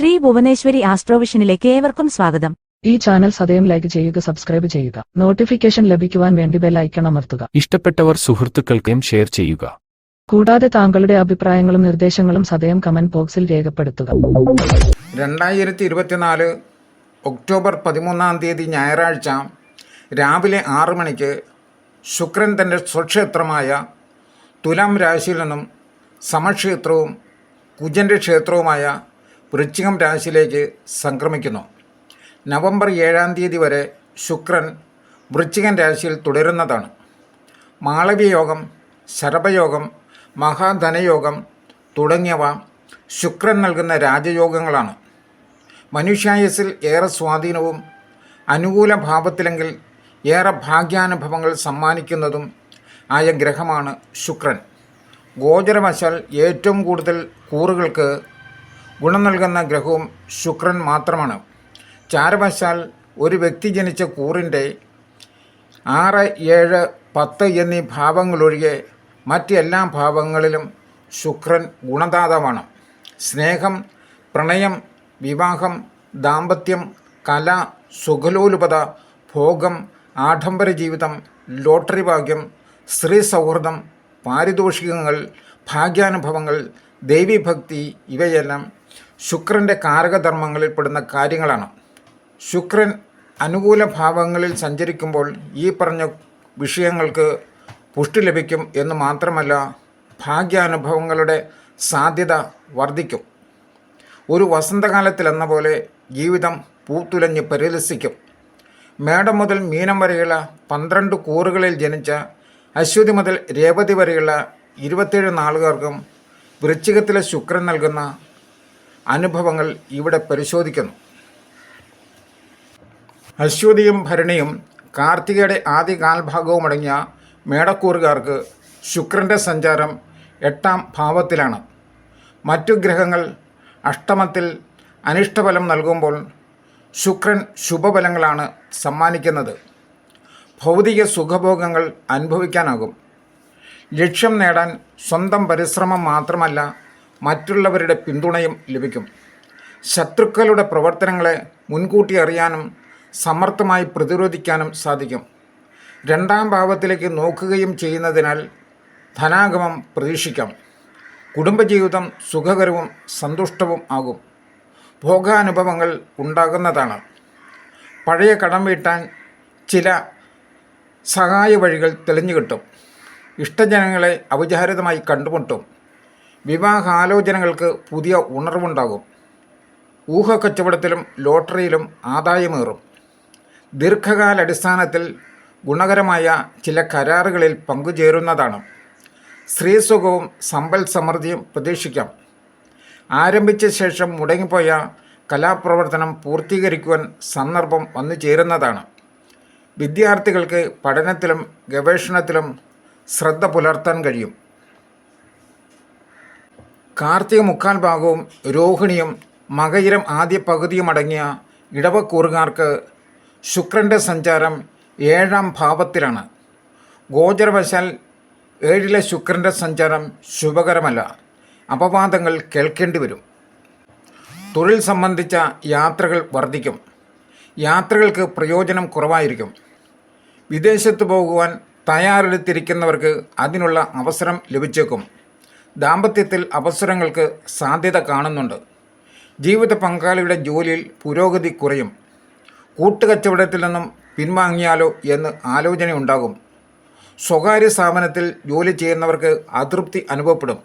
ശ്രീ ഭുവനേശ്വരി ആസ്ട്രോവിഷനിലേക്ക് ഏവർക്കും സ്വാഗതം. ഈ ചാനൽ സദയം ലൈക്ക് ചെയ്യുക സബ്സ്ക്രൈബ് ചെയ്യുക. നോട്ടിഫിക്കേഷൻ ലഭിക്കുവാൻ വേണ്ടി ബെൽ ഐക്കൺ അമർത്തുക. ഇഷ്ടപ്പെട്ടവർ സുഹൃത്തുക്കൾക്കും ഷെയർ ചെയ്യുക. കൂടാതെ താങ്കളുടെ അഭിപ്രായങ്ങളും നിർദ്ദേശങ്ങളും സദയം കമന്റ് ബോക്സിൽ രേഖപ്പെടുത്തുക. രണ്ടായിരത്തി ഇരുപത്തിനാല് ഒക്ടോബർ പതിമൂന്നാം തീയതി ഞായറാഴ്ച രാവിലെ ആറു മണിക്ക് ശുക്രൻ തന്റെ സ്വക്ഷേത്രമായ തുലാം രാശിയിൽ നിന്നും സമക്ഷേത്രവും കുജന്റെ ക്ഷേത്രവുമായ വൃശ്ചികം രാശിയിലേക്ക് സംക്രമിക്കുന്നു. നവംബർ ഏഴാം തീയതി വരെ ശുക്രൻ വൃശ്ചികൻ രാശിയിൽ തുടരുന്നതാണ്. മാളവ്യയോഗം ശരഭയോഗം മഹാധനയോഗം തുടങ്ങിയവ ശുക്രൻ നൽകുന്ന രാജയോഗങ്ങളാണ്. മനുഷ്യായുസിൽ ഏറെ സ്വാധീനവും അനുകൂല ഭാവത്തിലെങ്കിൽ ഏറെ ഭാഗ്യാനുഭവങ്ങൾ സമ്മാനിക്കുന്നതും ആയ ഗ്രഹമാണ് ശുക്രൻ. ഗോചരവശാൽ ഏറ്റവും കൂടുതൽ കൂറുകൾക്ക് ഗുണം നൽകുന്ന ഗ്രഹവും ശുക്രൻ മാത്രമാണ്. ചാരവശാൽ ഒരു വ്യക്തി ജനിച്ച കൂറിന്റെ ആറ് ഏഴ് പത്ത് എന്നീ ഭാവങ്ങളൊഴികെ മറ്റെല്ലാ ഭാവങ്ങളിലും ശുക്രൻ ഗുണദാതാവാണ്. സ്നേഹം പ്രണയം വിവാഹം ദാമ്പത്യം കല സുഖലോലുപത ഭോഗം ആഡംബര ജീവിതം ലോട്ടറി ഭാഗ്യം സ്ത്രീ സൗഹൃദം പാരിതോഷികങ്ങൾ ഭാഗ്യാനുഭവങ്ങൾ ദൈവീഭക്തി ഇവയെല്ലാം ശുക്രന്റെ കാരകധർമ്മങ്ങളിൽപ്പെടുന്ന കാര്യങ്ങളാണ്. ശുക്രൻ അനുകൂല ഭാവങ്ങളിൽ സഞ്ചരിക്കുമ്പോൾ ഈ പറഞ്ഞ വിഷയങ്ങൾക്ക് പുഷ്ടി ലഭിക്കും എന്ന് മാത്രമല്ല ഭാഗ്യാനുഭവങ്ങളുടെ സാധ്യത വർദ്ധിക്കും. ഒരു വസന്തകാലത്തിലെന്ന പോലെ ജീവിതം പൂത്തുലഞ്ഞ് പരിലസിക്കും മേടം മുതൽ മീനം വരെയുള്ള പന്ത്രണ്ട് കൂറുകളിൽ ജനിച്ച അശ്വതി മുതൽ രേവതി വരെയുള്ള ഇരുപത്തേഴ് നാളുകാർക്കും വൃശ്ചികത്തിലെ ശുക്രൻ നൽകുന്ന അനുഭവങ്ങൾ ഇവിടെ പരിശോധിക്കുന്നു. അശ്വതിയും ഭരണിയും കാർത്തികയുടെ ആദ്യ കാൽഭാഗവും അടങ്ങിയ മേടക്കൂറുകാർക്ക് ശുക്രന്റെ സഞ്ചാരം എട്ടാം ഭാവത്തിലാണ്. മറ്റു ഗ്രഹങ്ങൾ അഷ്ടമത്തിൽ അനിഷ്ടഫലം നൽകുമ്പോൾ ശുക്രൻ ശുഭഫലങ്ങളാണ് സമ്മാനിക്കുന്നത്. ഭൗതിക സുഖഭോഗങ്ങൾ അനുഭവിക്കാനാകും. ലക്ഷ്യം നേടാൻ സ്വന്തം പരിശ്രമം മാത്രമല്ല മറ്റുള്ളവരുടെ പിന്തുണയും ലഭിക്കും. ശത്രുക്കളുടെ പ്രവർത്തനങ്ങളെ മുൻകൂട്ടി അറിയാനും സമർത്ഥമായി പ്രതിരോധിക്കാനും സാധിക്കും. രണ്ടാം ഭാവത്തിലേക്ക് നോക്കുകയും ചെയ്യുന്നതിനാൽ ധനാഗമം പ്രതീക്ഷിക്കാം. കുടുംബജീവിതം സുഖകരവും സന്തുഷ്ടവും ആകും. ഭോഗാനുഭവങ്ങൾ ഉണ്ടാകുന്നതാണ്. പഴയ കടം വീട്ടാൻ ചില സഹായ വഴികൾ തെളിഞ്ഞു കിട്ടും. ഇഷ്ടജനങ്ങളെ അവിചാരിതമായി കണ്ടുമുട്ടും. വിവാഹാലോചനകൾക്ക് പുതിയ ഉണർവുണ്ടാകും. ഊഹക്കച്ചവടത്തിലും ലോട്ടറിയിലും ആദായമേറും. ദീർഘകാലടിസ്ഥാനത്തിൽ ഗുണകരമായ ചില കരാറുകളിൽ പങ്കുചേരുന്നതാണ്. സ്ത്രീസുഖവും സമ്പൽ സമൃദ്ധിയും പ്രതീക്ഷിക്കാം. ആരംഭിച്ച ശേഷം മുടങ്ങിപ്പോയ കലാപ്രവർത്തനം പൂർത്തീകരിക്കുവാൻ സന്ദർഭം വന്നു ചേരുന്നതാണ്. വിദ്യാർത്ഥികൾക്ക് പഠനത്തിലും ഗവേഷണത്തിലും ശ്രദ്ധ പുലർത്താൻ കഴിയും. കാർത്തിക മുക്കാൽ ഭാഗവും രോഹിണിയും മകയിരം ആദ്യ പകുതിയും അടങ്ങിയ ഇടവക്കൂറുകാർക്ക് ശുക്രന്റെ സഞ്ചാരം ഏഴാം ഭാവത്തിലാണ്. ഗോചരവശാൽ ഏഴിലെ ശുക്രന്റെ സഞ്ചാരം ശുഭകരമല്ല. അപവാദങ്ങൾ കേൾക്കേണ്ടി വരും. തൊഴിൽ സംബന്ധിച്ച യാത്രകൾ വർദ്ധിക്കും യാത്രകൾക്ക് പ്രയോജനം കുറവായിരിക്കും. വിദേശത്ത് പോകുവാൻ തയ്യാറെടുത്തിരിക്കുന്നവർക്ക് അതിനുള്ള അവസരം ലഭിച്ചേക്കും. ദാമ്പത്യത്തിൽ അവസരങ്ങൾക്ക് സാധ്യത കാണുന്നുണ്ട്. ജീവിത പങ്കാളിയുടെ ജോലിയിൽ പുരോഗതി കുറയും. കൂട്ടുകച്ചവടത്തിൽ നിന്നും പിൻവാങ്ങിയാലോ എന്ന് ആലോചനയുണ്ടാകും. സ്വകാര്യ സ്ഥാപനത്തിൽ ജോലി ചെയ്യുന്നവർക്ക് അതൃപ്തി അനുഭവപ്പെടും.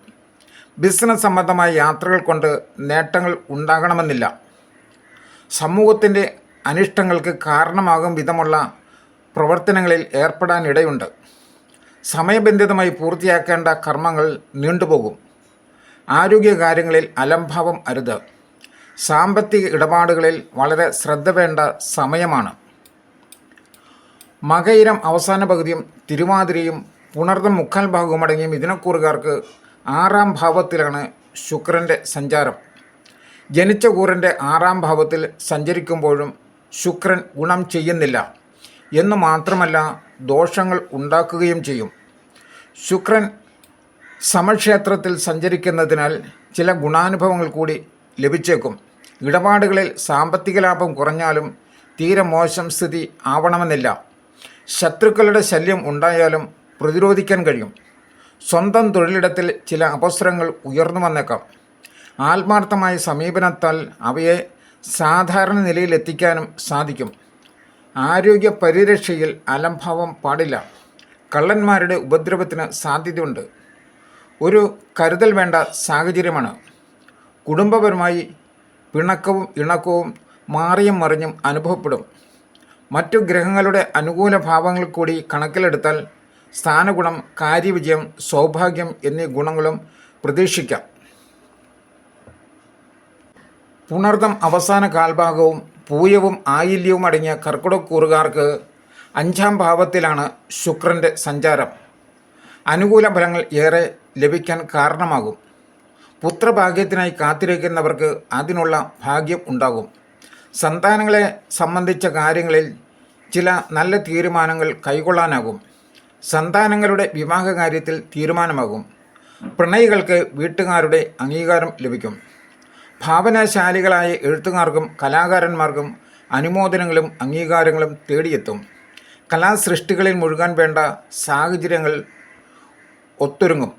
ബിസിനസ് സംബന്ധമായ യാത്രകൾ കൊണ്ട് നേട്ടങ്ങൾ ഉണ്ടാകണമെന്നില്ല. സമൂഹത്തിന്റെ അനിഷ്ടങ്ങൾക്ക് കാരണമാകും വിധമുള്ള പ്രവർത്തനങ്ങളിൽ ഏർപ്പെടാനിടയുണ്ട് സമയബന്ധിതമായി പൂർത്തിയാക്കേണ്ട കർമ്മങ്ങൾ നീണ്ടുപോകും. ആരോഗ്യകാര്യങ്ങളിൽ അലംഭാവം അരുത്. സാമ്പത്തിക ഇടപാടുകളിൽ വളരെ ശ്രദ്ധ വേണ്ട സമയമാണ്. മകയിരം അവസാന പകുതിയും തിരുവാതിരയും പുണർന്ന മുക്കാൽ ഭാഗവും അടങ്ങിയ മിഥുനക്കൂറുകാർക്ക് ആറാം ഭാവത്തിലാണ് ശുക്രന്റെ സഞ്ചാരം. ജനിച്ച കൂറിന്റെ ആറാം ഭാവത്തിൽ സഞ്ചരിക്കുമ്പോഴും ശുക്രൻ ഗുണം ചെയ്യുന്നില്ല. എന്ന് മാത്രമല്ല ദോഷങ്ങൾ ഉണ്ടാക്കുകയും ചെയ്യും. ശുക്രൻ സമക്ഷേത്രത്തിൽ സഞ്ചരിക്കുന്നതിനാൽ ചില ഗുണാനുഭവങ്ങൾ കൂടി ലഭിച്ചേക്കും. ഇടപാടുകളിൽ സാമ്പത്തിക ലാഭം കുറഞ്ഞാലും തീരെ മോശം സ്ഥിതി ആവണമെന്നില്ല. ശത്രുക്കളുടെ ശല്യം ഉണ്ടായാലും പ്രതിരോധിക്കാൻ കഴിയും. സ്വന്തം തൊഴിലിടത്തിൽ ചില അവസരങ്ങൾ ഉയർന്നു വന്നേക്കാം. ആത്മാർത്ഥമായ സമീപനത്താൽ അവയെ സാധാരണ നിലയിലെത്തിക്കാനും സാധിക്കും. ആരോഗ്യ പരിരക്ഷയിൽ അലംഭാവം പാടില്ല. കള്ളന്മാരുടെ ഉപദ്രവത്തിന് സാധ്യതയുണ്ട്. ഒരു കരുതൽ വേണ്ട സാഹചര്യമാണ്. കുടുംബപരമായി പിണക്കവും ഇണക്കവും മാറിയും മറിഞ്ഞും അനുഭവപ്പെടും. മറ്റു ഗ്രഹങ്ങളുടെ അനുകൂല ഭാവങ്ങൾ കൂടി കണക്കിലെടുത്താൽ സ്ഥാനഗുണം കാര്യവിജയം സൗഭാഗ്യം എന്നീ ഗുണങ്ങളും പ്രതീക്ഷിക്കാം. പുണർദം അവസാന കാൽഭാഗവും പൂയവും ആയില്യവും അടങ്ങിയ കർക്കിടക്കൂറുകാർക്ക് അഞ്ചാം ഭാവത്തിലാണ് ശുക്രന്റെ സഞ്ചാരം. അനുകൂല ഫലങ്ങൾ ഏറെ ലഭിക്കാൻ കാരണമാകും. പുത്രഭാഗ്യത്തിനായി കാത്തിരിക്കുന്നവർക്ക് അതിനുള്ള ഭാഗ്യം ഉണ്ടാകും. സന്താനങ്ങളെ സംബന്ധിച്ച കാര്യങ്ങളിൽ ചില നല്ല തീരുമാനങ്ങൾ കൈക്കൊള്ളാനാകും. സന്താനങ്ങളുടെ വിവാഹ കാര്യത്തിൽ തീരുമാനമാകും. പ്രണയികൾക്ക് വീട്ടുകാരുടെ അംഗീകാരം ലഭിക്കും. ഭാവനാശാലികളായ എഴുത്തുകാർക്കും കലാകാരന്മാർക്കും അനുമോദനങ്ങളും അംഗീകാരങ്ങളും തേടിയെത്തും. കലാസൃഷ്ടികളിൽ മുഴുകാൻ വേണ്ട സാഹചര്യങ്ങൾ ഒത്തൊരുങ്ങും.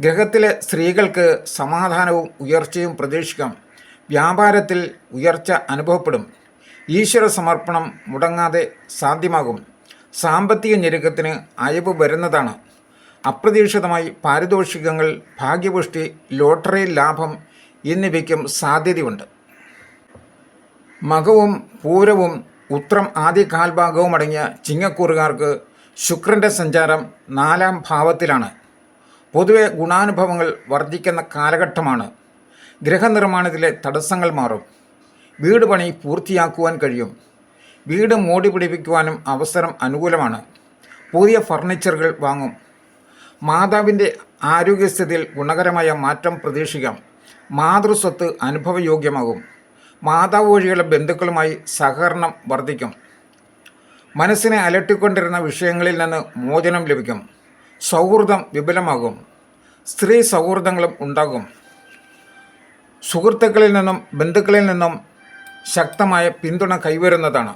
ഗ്രഹത്തിലെ സ്ത്രീകൾക്ക് സമാധാനവും ഉയർച്ചയും പ്രതീക്ഷിക്കാം. വ്യാപാരത്തിൽ ഉയർച്ച അനുഭവപ്പെടും. ഈശ്വര സമർപ്പണം മുടങ്ങാതെ സാധ്യമാകും. സാമ്പത്തിക ഞെരുക്കത്തിന് അയവ് വരുന്നതാണ്. അപ്രതീക്ഷിതമായി പാരിതോഷികങ്ങൾ ഭാഗ്യപുഷ്ടി ലോട്ടറി ലാഭം എന്നിവയ്ക്കും സാധ്യതയുണ്ട്. മകവും പൂരവും ഉത്രം ആദ്യ കാൽഭാഗവും അടങ്ങിയ ചിങ്ങക്കൂറുകാർക്ക് ശുക്രന്റെ സഞ്ചാരം നാലാം ഭാവത്തിലാണ്. പൊതുവെ ഗുണാനുഭവങ്ങൾ വർദ്ധിക്കുന്ന കാലഘട്ടമാണ്. ഗൃഹനിർമ്മാണത്തിലെ തടസ്സങ്ങൾ മാറും. വീട് പണി പൂർത്തിയാക്കുവാൻ കഴിയും. വീട് മോടി പിടിപ്പിക്കുവാനും അവസരം അനുകൂലമാണ്. പുതിയ ഫർണിച്ചറുകൾ വാങ്ങും. മാതാവിന്റെ ആരോഗ്യസ്ഥിതിയിൽ ഗുണകരമായ മാറ്റം പ്രതീക്ഷിക്കാം. മാതൃസ്വത്ത് അനുഭവയോഗ്യമാകും. മാതാവ് വഴിയുള്ള ബന്ധുക്കളുമായി സഹകരണം വർദ്ധിക്കും. മനസ്സിനെ അലട്ടിക്കൊണ്ടിരുന്ന വിഷയങ്ങളിൽ നിന്ന് മോചനം ലഭിക്കും. സൗഹൃദം വിപുലമാകും. സ്ത്രീ സൗഹൃദങ്ങളും ഉണ്ടാകും. സുഹൃത്തുക്കളിൽ നിന്നും ബന്ധുക്കളിൽ നിന്നും ശക്തമായ പിന്തുണ കൈവരുന്നതാണ്.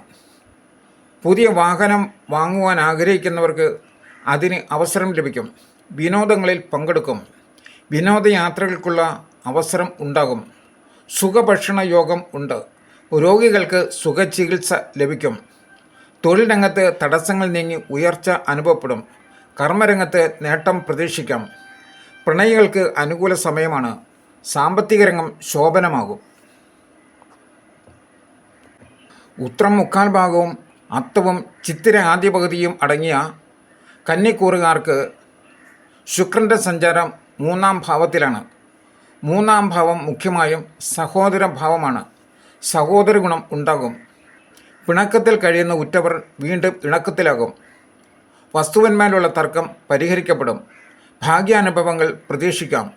പുതിയ വാഹനം വാങ്ങുവാൻ ആഗ്രഹിക്കുന്നവർക്ക് അതിന് അവസരം ലഭിക്കും. വിനോദങ്ങളിൽ പങ്കെടുക്കും. വിനോദയാത്രകൾക്കുള്ള അവസരം ഉണ്ടാകും. സുഖഭക്ഷണ യോഗം ഉണ്ട്. രോഗികൾക്ക് സുഖചികിത്സ ലഭിക്കും. തൊഴിൽ തടസ്സങ്ങൾ നീങ്ങി ഉയർച്ച അനുഭവപ്പെടും. കർമ്മരംഗത്ത് നേട്ടം പ്രതീക്ഷിക്കാം. പ്രണയികൾക്ക് അനുകൂല സമയമാണ്. സാമ്പത്തിക രംഗം ശോഭനമാകും. ഉത്രം മുക്കാൽ ഭാഗവും അത്തവും ചിത്തിര ആദ്യ പകുതിയും അടങ്ങിയ കന്നിക്കൂറുകാർക്ക് ശുക്രന്റെ സഞ്ചാരം മൂന്നാം ഭാവത്തിലാണ്. മൂന്നാം ഭാവം മുഖ്യമായും സഹോദര ഭാവമാണ്. സഹോദര ഗുണം ഉണ്ടാകും. പിണക്കത്തിൽ കഴിയുന്ന ഉറ്റവർ വീണ്ടും ഇണക്കത്തിലാകും. വസ്തുവന്മാരിലുള്ള തർക്കം പരിഹരിക്കപ്പെടും. ഭാഗ്യാനുഭവങ്ങൾ പ്രതീക്ഷിക്കാം.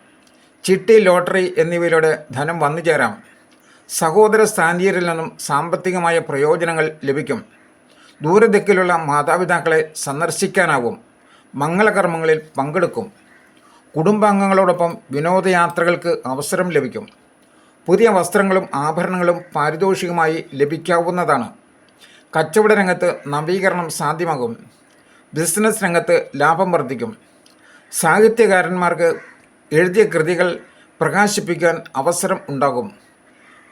ചിട്ടി ലോട്ടറി എന്നിവയിലൂടെ ധനം വന്നു ചേരാം. സഹോദര സ്ഥാനീയരിൽ നിന്നും സാമ്പത്തികമായ പ്രയോജനങ്ങൾ ലഭിക്കും. ദൂരദിക്കിലുള്ള മാതാപിതാക്കളെ സന്ദർശിക്കാനാവും. മംഗളകർമ്മങ്ങളിൽ പങ്കെടുക്കും. കുടുംബാംഗങ്ങളോടൊപ്പം വിനോദയാത്രകൾക്ക് അവസരം ലഭിക്കും. പുതിയ വസ്ത്രങ്ങളും ആഭരണങ്ങളും പാരിതോഷികമായി ലഭിക്കാവുന്നതാണ്. കച്ചവട രംഗത്ത് നവീകരണം സാധ്യമാകും. ബിസിനസ് രംഗത്ത് ലാഭം വർദ്ധിക്കും. സാഹിത്യകാരന്മാർക്ക് എഴുതിയ കൃതികൾ പ്രകാശിപ്പിക്കാൻ അവസരം ഉണ്ടാകും.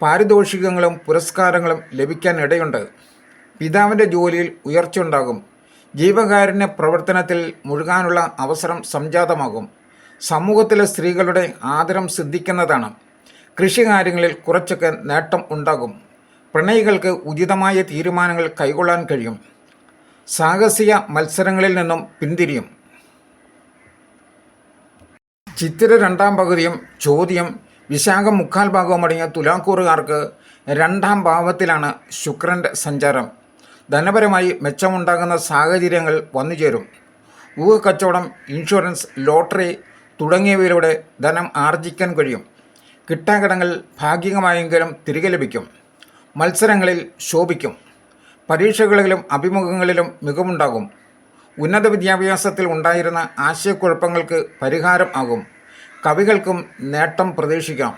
പാരിതോഷികങ്ങളും പുരസ്കാരങ്ങളും ലഭിക്കാൻ ഇടയുണ്ട് പിതാവിന്റെ ജോലിയിൽ ഉയർച്ചയുണ്ടാകും ജീവകാരുണ്യ പ്രവർത്തനത്തിൽ മുഴുകാനുള്ള അവസരം സംജാതമാകും. സമൂഹത്തിലെ സ്ത്രീകളുടെ ആദരം സിദ്ധിക്കുന്നതാണ്. കൃഷികാര്യങ്ങളിൽ കുറച്ചൊക്കെ നേട്ടം ഉണ്ടാകും. പ്രണയികൾക്ക് ഉചിതമായ തീരുമാനങ്ങൾ കൈകൊള്ളാൻ കഴിയും. സാഹസിക മത്സരങ്ങളിൽ നിന്നും പിന്തിരിയും. ചിത്തിര രണ്ടാം പകുതിയും ചോദ്യം വിശാഖം മുക്കാൽ ഭാഗവും അടങ്ങിയ തുലാക്കൂറുകാർക്ക് രണ്ടാം ഭാവത്തിലാണ് ശുക്രന്റെ സഞ്ചാരം. ധനപരമായി മെച്ചമുണ്ടാകുന്ന സാഹചര്യങ്ങൾ വന്നുചേരും. ഊഹക്കച്ചവടം ഇൻഷുറൻസ് ലോട്ടറി തുടങ്ങിയവയിലൂടെ ധനം ആർജിക്കാൻ കഴിയും. കിട്ടാകടങ്ങൾ ഭാഗികമായെങ്കിലും തിരികെ ലഭിക്കും. മത്സരങ്ങളിൽ ശോഭിക്കും. പരീക്ഷകളിലും അഭിമുഖങ്ങളിലും മികവുണ്ടാകും. ഉന്നത വിദ്യാഭ്യാസത്തിൽ ഉണ്ടായിരുന്ന ആശയക്കുഴപ്പങ്ങൾക്ക് പരിഹാരം ആകും. കവികൾക്കും നേട്ടം പ്രതീക്ഷിക്കാം.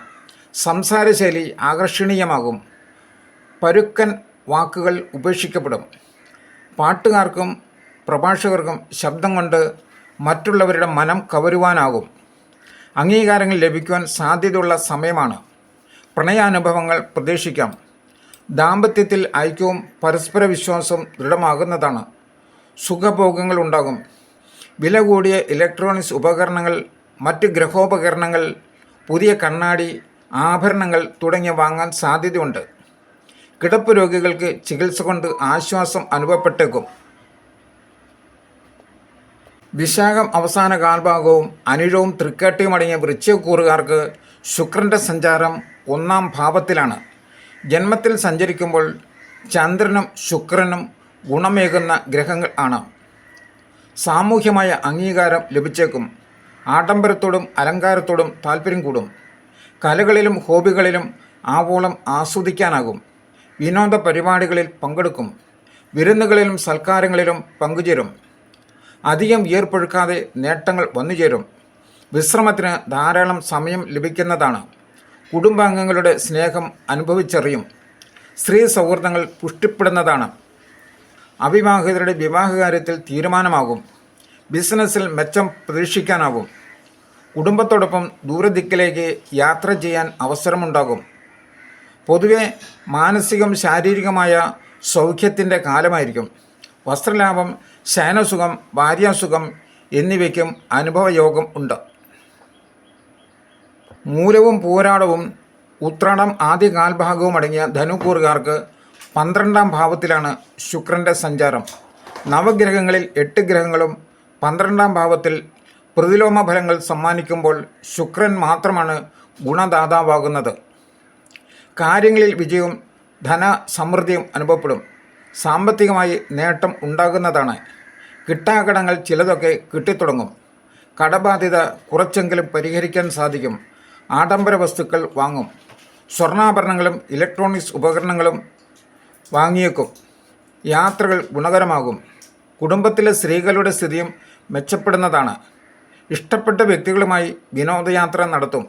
സംസാരശൈലി ആകർഷണീയമാകും. പരുക്കൻ വാക്കുകൾ ഉപേക്ഷിക്കപ്പെടും. പാട്ടുകാർക്കും പ്രഭാഷകർക്കും ശബ്ദം കൊണ്ട് മറ്റുള്ളവരുടെ മനം കവരുവാനാകും. അംഗീകാരങ്ങൾ ലഭിക്കുവാൻ സാധ്യതയുള്ള സമയമാണ്. പ്രണയാനുഭവങ്ങൾ പ്രതീക്ഷിക്കാം. ദാമ്പത്യത്തിൽ ഐക്യവും പരസ്പര വിശ്വാസവും ദൃഢമാകുന്നതാണ്. സുഖഭോഗങ്ങൾ ഉണ്ടാകും. വില കൂടിയ ഇലക്ട്രോണിക്സ് ഉപകരണങ്ങൾ മറ്റ് ഗ്രഹോപകരണങ്ങൾ പുതിയ കണ്ണാടി ആഭരണങ്ങൾ തുടങ്ങിയ വാങ്ങാൻ സാധ്യതയുണ്ട്. കിടപ്പ് രോഗികൾക്ക് ചികിത്സ കൊണ്ട് ആശ്വാസം അനുഭവപ്പെട്ടേക്കും. വിശാഖം അവസാന കാൽഭാഗവും അനിഴവും തൃക്കേട്ടയും അടങ്ങിയ വൃക്ഷക്കൂറുകാർക്ക് ശുക്രന്റെ സഞ്ചാരം ഒന്നാം ഭാവത്തിലാണ്. ജന്മത്തിൽ സഞ്ചരിക്കുമ്പോൾ ചന്ദ്രനും ശുക്രനും ഗുണമേകുന്ന ഗ്രഹങ്ങൾ ആണ്. സാമൂഹ്യമായ അംഗീകാരം ലഭിച്ചേക്കും. ആഡംബരത്തോടും അലങ്കാരത്തോടും താല്പര്യം കൂടും. കലകളിലും ഹോബികളിലും ആവോളം ആസ്വദിക്കാനാകും. വിനോദ പരിപാടികളിൽ പങ്കെടുക്കും. വിരുന്നുകളിലും സൽക്കാരങ്ങളിലും പങ്കുചേരും. അധികം വിയർപ്പൊഴുക്കാതെ നേട്ടങ്ങൾ വന്നുചേരും. വിശ്രമത്തിന് ധാരാളം സമയം ലഭിക്കുന്നതാണ്. കുടുംബാംഗങ്ങളുടെ സ്നേഹം അനുഭവിച്ചറിയും. സ്ത്രീ സൗഹൃദങ്ങൾ പുഷ്ടിപ്പെടുന്നതാണ്. അവിവാഹിതരുടെ വിവാഹകാര്യത്തിൽ തീരുമാനമാകും. ബിസിനസ്സിൽ മെച്ചം പ്രതീക്ഷിക്കാനാകും. കുടുംബത്തോടൊപ്പം ദൂരദിക്കിലേക്ക് യാത്ര ചെയ്യാൻ അവസരമുണ്ടാകും. പൊതുവെ മാനസികം ശാരീരികമായ സൗഖ്യത്തിന്റെ കാലമായിരിക്കും. വസ്ത്രലാഭം ശയനസുഖം ഭാര്യാസുഖം എന്നിവയ്ക്കും അനുഭവയോഗം ഉണ്ട്. മൂലവും പൂരാടവും ഉത്രാടം ആദ്യ കാൽഭാഗവും അടങ്ങിയ ധനുക്കൂറുകാർക്ക് പന്ത്രണ്ടാം ഭാവത്തിലാണ് ശുക്രന്റെ സഞ്ചാരം. നവഗ്രഹങ്ങളിൽ എട്ട് ഗ്രഹങ്ങളും പന്ത്രണ്ടാം ഭാവത്തിൽ പ്രതിലോമ ഫലങ്ങൾ സമ്മാനിക്കുമ്പോൾ ശുക്രൻ മാത്രമാണ് ഗുണദാതാവാകുന്നത്. കാര്യങ്ങളിൽ വിജയവും ധനസമൃദ്ധിയും അനുഭവപ്പെടും. സാമ്പത്തികമായി നേട്ടം ഉണ്ടാകുന്നതാണ്. കിട്ടാകടങ്ങൾ ചിലതൊക്കെ കിട്ടിത്തുടങ്ങും. കടബാധ്യത കുറച്ചെങ്കിലും പരിഹരിക്കാൻ സാധിക്കും. ആഡംബര വസ്തുക്കൾ വാങ്ങും. സ്വർണാഭരണങ്ങളും ഇലക്ട്രോണിക്സ് ഉപകരണങ്ങളും വാങ്ങിയേക്കും. യാത്രകൾ ഗുണകരമാകും. കുടുംബത്തിലെ സ്ത്രീകളുടെ സ്ഥിതിയും മെച്ചപ്പെടുന്നതാണ്. ഇഷ്ടപ്പെട്ട വ്യക്തികളുമായി വിനോദയാത്ര നടത്തും.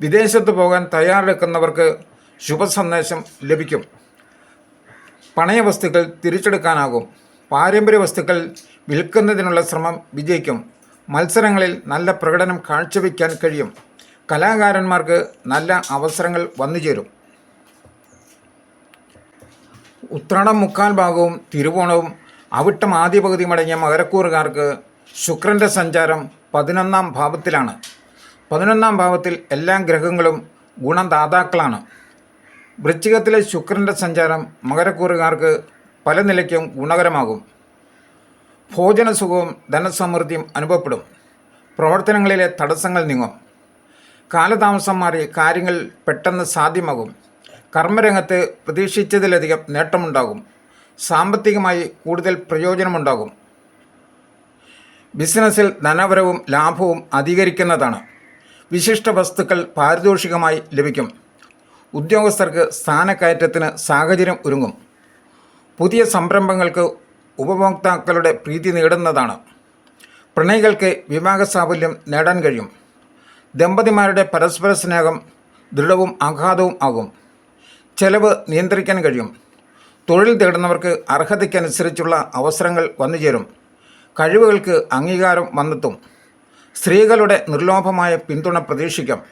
വിദേശത്ത് പോകാൻ തയ്യാറെടുക്കുന്നവർക്ക് ശുഭസന്ദേശം ലഭിക്കും. പണയ വസ്തുക്കൾ തിരിച്ചെടുക്കാനാകും. പാരമ്പര്യ വസ്തുക്കൾ വിൽക്കുന്നതിനുള്ള ശ്രമം വിജയിക്കും. മത്സരങ്ങളിൽ നല്ല പ്രകടനം കാഴ്ചവെക്കാൻ കഴിയും. കലാകാരന്മാർക്ക് നല്ല അവസരങ്ങൾ വന്നു ചേരും ഉത്രാടം മുക്കാൽ ഭാഗവും തിരുവോണവും അവിട്ടം ആദ്യ പകുതിയും അടങ്ങിയ മകരക്കൂറുകാർക്ക് ശുക്രന്റെ സഞ്ചാരം പതിനൊന്നാം ഭാവത്തിലാണ്. പതിനൊന്നാം ഭാവത്തിൽ എല്ലാ ഗ്രഹങ്ങളും ഗുണദാതാക്കളാണ്. വൃശ്ചികത്തിലെ ശുക്രന്റെ സഞ്ചാരം മകരക്കൂറുകാർക്ക് പല നിലയ്ക്കും ഗുണകരമാകും. ഭോജനസുഖവും ധനസമൃദ്ധിയും അനുഭവപ്പെടും. പ്രവർത്തനങ്ങളിലെ തടസ്സങ്ങൾ നീങ്ങും. കാലതാമസം മാറി കാര്യങ്ങൾ പെട്ടെന്ന് സാധ്യമാകും. കർമ്മരംഗത്ത് പ്രതീക്ഷിച്ചതിലധികം നേട്ടമുണ്ടാകും. സാമ്പത്തികമായി കൂടുതൽ പ്രയോജനമുണ്ടാകും. ബിസിനസ്സിൽ ധനപരവും ലാഭവും അധികരിക്കുന്നതാണ്. വിശിഷ്ട വസ്തുക്കൾ പാരിതോഷികമായി ലഭിക്കും. ഉദ്യോഗസ്ഥർക്ക് സ്ഥാനക്കയറ്റത്തിന് സാഹചര്യം ഒരുങ്ങും. പുതിയ സംരംഭങ്ങൾക്ക് ഉപഭോക്താക്കളുടെ പ്രീതി നേടുന്നതാണ്. പ്രണയികൾക്ക് വിവാഹ സാഫല്യം നേടാൻ കഴിയും. ദമ്പതിമാരുടെ പരസ്പര സ്നേഹം ദൃഢവും ആഘാതവും ആകും. ചെലവ് നിയന്ത്രിക്കാൻ കഴിയും. തൊഴിൽ തേടുന്നവർക്ക് അർഹതയ്ക്കനുസരിച്ചുള്ള അവസരങ്ങൾ വന്നുചേരും. കഴിവുകൾക്ക് അംഗീകാരം വന്നെത്തും. സ്ത്രീകളുടെ നിർലോഭമായ പിന്തുണ പ്രതീക്ഷിക്കാം.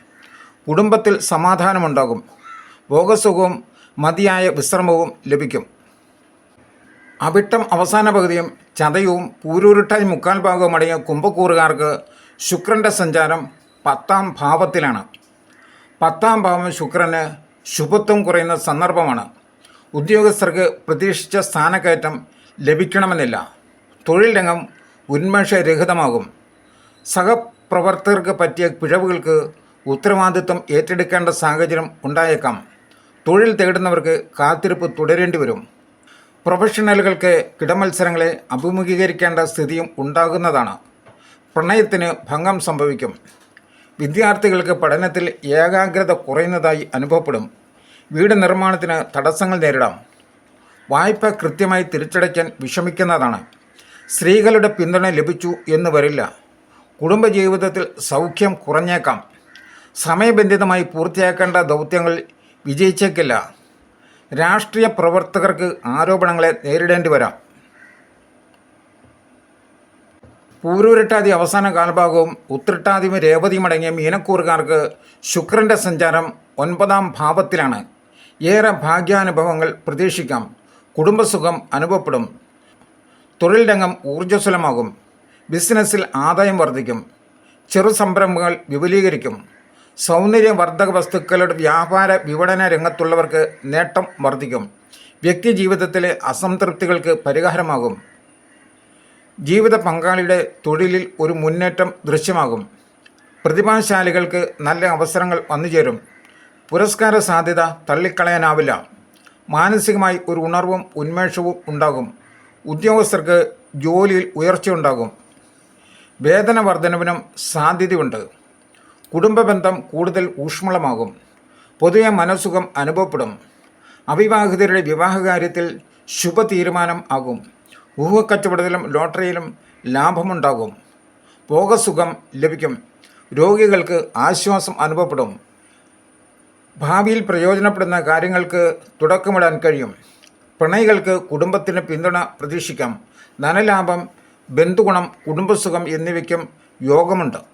കുടുംബത്തിൽ സമാധാനമുണ്ടാകും. ഭോഗസുഖവും മതിയായ വിശ്രമവും ലഭിക്കും. അവിട്ടം അവസാന പകുതിയും ചതയവും പൂരൂരുട്ടായി മുക്കാൽ ഭാഗവും അടങ്ങിയ കുംഭക്കൂറുകാർക്ക് ശുക്രന്റെ സഞ്ചാരം പത്താം ഭാവത്തിലാണ്. പത്താം ഭാവം ശുക്രന് ശുഭത്വം കുറയുന്ന സന്ദർഭമാണ്. ഉദ്യോഗസ്ഥർക്ക് പ്രതീക്ഷിച്ച സ്ഥാനക്കയറ്റം ലഭിക്കണമെന്നില്ല. തൊഴിൽ രംഗം ഉന്മേഷരഹിതമാകും. സഹപ്രവർത്തകർക്ക് പറ്റിയ പിഴവുകൾക്ക് ഉത്തരവാദിത്വം ഏറ്റെടുക്കേണ്ട സാഹചര്യം ഉണ്ടായേക്കാം. തൊഴിൽ തേടുന്നവർക്ക് കാത്തിരിപ്പ് തുടരേണ്ടി വരും. പ്രൊഫഷണലുകൾക്ക് കിടമത്സരങ്ങളെ അഭിമുഖീകരിക്കേണ്ട സ്ഥിതിയും ഉണ്ടാകുന്നതാണ്. പ്രണയത്തിന് ഭംഗം സംഭവിക്കും. വിദ്യാർത്ഥികൾക്ക് പഠനത്തിൽ ഏകാഗ്രത കുറയുന്നതായി അനുഭവപ്പെടും. വീട് നിർമ്മാണത്തിന് തടസ്സങ്ങൾ നേരിടാം. വായ്പ കൃത്യമായി തിരിച്ചടയ്ക്കാൻ വിഷമിക്കുന്നതാണ്. സ്ത്രീകളുടെ പിന്തുണ ലഭിച്ചു എന്ന് വരില്ല. കുടുംബജീവിതത്തിൽ സൗഖ്യം കുറഞ്ഞേക്കാം. സമയബന്ധിതമായി പൂർത്തിയാക്കേണ്ട ദൗത്യങ്ങൾ വിജയിച്ചേക്കില്ല. രാഷ്ട്രീയ പ്രവർത്തകർക്ക് ആരോപണങ്ങളെ നേരിടേണ്ടി വരാം. പൂരൂരട്ടാതി അവസാന കാലഭാഗവും ഉത്രട്ടാതിയും രേവതിയും അടങ്ങിയ മീനക്കൂറുകാർക്ക് ശുക്രന്റെ സഞ്ചാരം ഒൻപതാം ഭാവത്തിലാണ്. ഏറെ ഭാഗ്യാനുഭവങ്ങൾ പ്രതീക്ഷിക്കാം. കുടുംബസുഖം അനുഭവപ്പെടും. തൊഴിൽ രംഗം ഊർജസ്വലമാകും. ബിസിനസ്സിൽ ആദായം വർദ്ധിക്കും. ചെറു സംരംഭങ്ങൾ വിപുലീകരിക്കും. സൗന്ദര്യവർദ്ധക വസ്തുക്കളുടെ വ്യാപാര വിപണന രംഗത്തുള്ളവർക്ക് നേട്ടം വർദ്ധിക്കും. വ്യക്തി ജീവിതത്തിലെ അസംതൃപ്തികൾക്ക് പരിഹാരമാകും. ജീവിത പങ്കാളിയുടെ തൊഴിലിൽ ഒരു മുന്നേറ്റം ദൃശ്യമാകും. പ്രതിഭാശാലികൾക്ക് നല്ല അവസരങ്ങൾ വന്നുചേരും. പുരസ്കാര സാധ്യത തള്ളിക്കളയാനാവില്ല. മാനസികമായി ഒരു ഉണർവും ഉന്മേഷവും ഉണ്ടാകും. ഉദ്യോഗസ്ഥർക്ക് ജോലിയിൽ ഉയർച്ചയുണ്ടാകും. വേതന വർധനവിനും സാധ്യതയുണ്ട്. കുടുംബബന്ധം കൂടുതൽ ഊഷ്മളമാകും. പൊതുവെ മനസുഖം അനുഭവപ്പെടും. അവിവാഹിതരുടെ വിവാഹകാര്യത്തിൽ ശുഭ തീരുമാനം ആകും. ഊഹക്കച്ചവടത്തിലും ലോട്ടറിയിലും ലാഭമുണ്ടാകും. ഭോഗസുഖം ലഭിക്കും. രോഗികൾക്ക് ആശ്വാസം അനുഭവപ്പെടും. ഭാവിയിൽ പ്രയോജനപ്പെടുന്ന കാര്യങ്ങൾക്ക് തുടക്കമിടാൻ കഴിയും. പ്രണയികൾക്ക് കുടുംബത്തിന് പിന്തുണ പ്രതീക്ഷിക്കാം. ധനലാഭം ബന്ധുഗുണം കുടുംബസുഖം എന്നിവയ്ക്കും യോഗമുണ്ട്.